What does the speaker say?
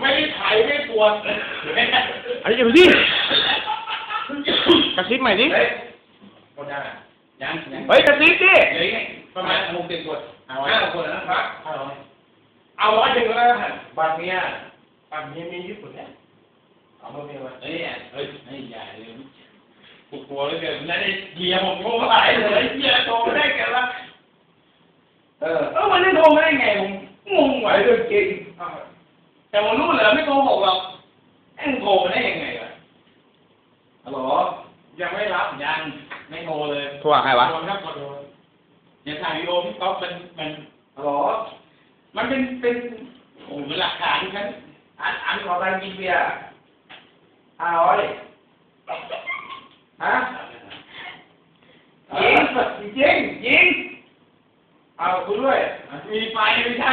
ไม่ได้ถ่ายไม่ปวดอันนี้ดูดิกระซิบใหม่ดิเฮ้ยหมดยังอะยังยังเฮ้ยกระซิบดิเหลืออีกประมาณหกสิบคนห้าร้อยห้าคนนะครับห้าร้อยเอาร้อยหนึ่งแล้วกันบางเนี้ยบางเนี้ยมีญี่ปุ่นเนี่ยเอามาเมียมาเฮ้ยเฮ้ยเฮ้ยอย่าเลยปวดหัวเลยเกินนั่นไอ้เกียร์ผมโทรมาหลายเลยเกียร์โทรมาได้แกละเออเออมันจะโทรมาได้ไงผมงงไหวว่ะเรื่องจริง แต่ผมรู้เหรอไม่โกหกหรอกแม่งโทรมาได้ยังไงวะฮัลโหลยังไม่รับยังไม่โทรเลยโทรหาใครวะโทรครับโทรอย่าถ่ายวิดีโอพี่ก๊อฟมันมันฮัลโหลมันเป็นเป็นโอ้โหเป็นหลักฐานฉันอันอันขอตังค์กินเบียร์ห้าร้อยฮะยิงจริงยิงเอาคุณด้วยมีไฟไม่ใช่